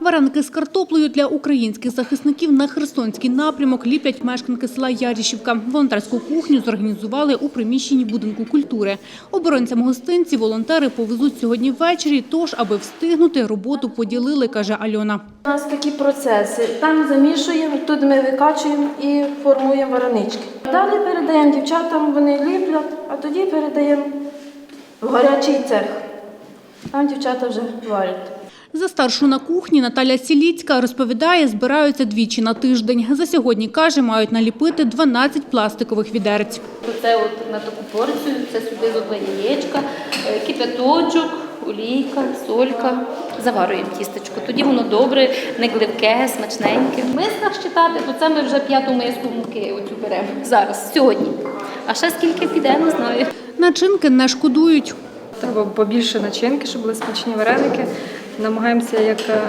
Вареники з картоплею для українських захисників на Херсонський напрямок ліплять мешканки села Ярішівка. Волонтерську кухню зорганізували у приміщенні будинку культури. Оборонцям гостинці волонтери повезуть сьогодні ввечері, тож, аби встигнути, роботу поділили, каже Альона. У нас такі процеси. Там замішуємо, тут ми викачуємо і формуємо варенички. Далі передаємо дівчатам, вони ліплять, а тоді передаємо в гарячий цех. Там дівчата вже варять. За старшу на кухні Наталя Сіліцька розповідає, збираються двічі на тиждень. За сьогодні, каже, мають наліпити 12 пластикових відерець. Це от на таку порцію, це сюди зубла яєчка, е, кипяточок, олійка, солька. Заварюємо тістечко. Тоді воно добре, не гливке, смачненьке. В мисках щитати, то це ми вже п'яту миску муки оцю беремо зараз, сьогодні. А ще скільки піде, не знаю. Начинки не шкодують. Треба побільше начинки, щоб були смачні вареники. Намагаємося як е,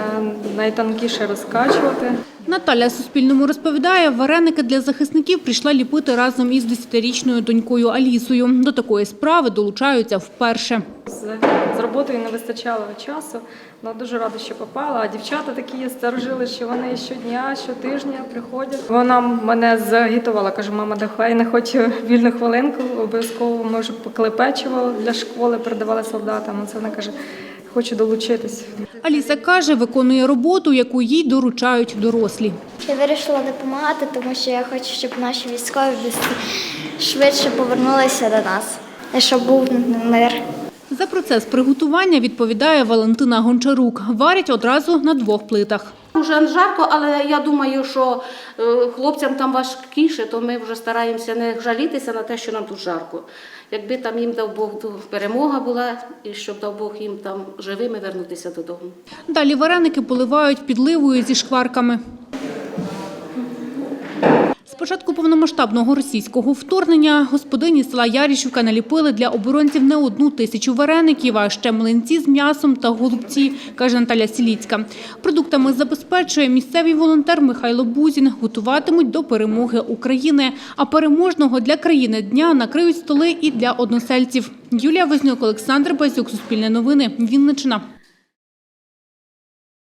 найтонкіше розкачувати. Наталя Суспільному розповідає, вареники для захисників прийшла ліпити разом із 10-річною донькою Алісою. До такої справи долучаються вперше. З, роботою не вистачало часу, але дуже рада, що попала. А дівчата такі є старожили, що вони щодня, щотижня приходять. Вона мене загітувала, каже, мама, давай не хоч вільну хвилинку, обов'язково може пекли печиво для школи, передавали солдатам. Це вона каже, хочу долучитись. Аліса каже, виконує роботу, яку їй доручають дорослі. Я вирішила допомагати, тому що я хочу, щоб наші військові швидше повернулися до нас, щоб був мир. За процес приготування відповідає Валентина Гончарук. Варять одразу на двох плитах. Уже жарко, але я думаю, що е, хлопцям там важкіше, то ми вже стараємося не жалітися на те, що нам тут жарко. Якби там їм дав Бог перемога була, і щоб дав Бог їм там живими вернутися додому. Далі вареники поливають підливою зі шкварками. З початку повномасштабного російського вторгнення господині села Ярішівка наліпили для оборонців не одну тисячу вареників, а ще млинці з м'ясом та голубці, каже Наталя Сіліцька. Продуктами забезпечує місцевий волонтер Михайло Бузін. Готуватимуть до перемоги України. А переможного для країни дня накриють столи і для односельців. Юлія Вознюк, Олександр Базюк, Суспільне новини, Вінниччина.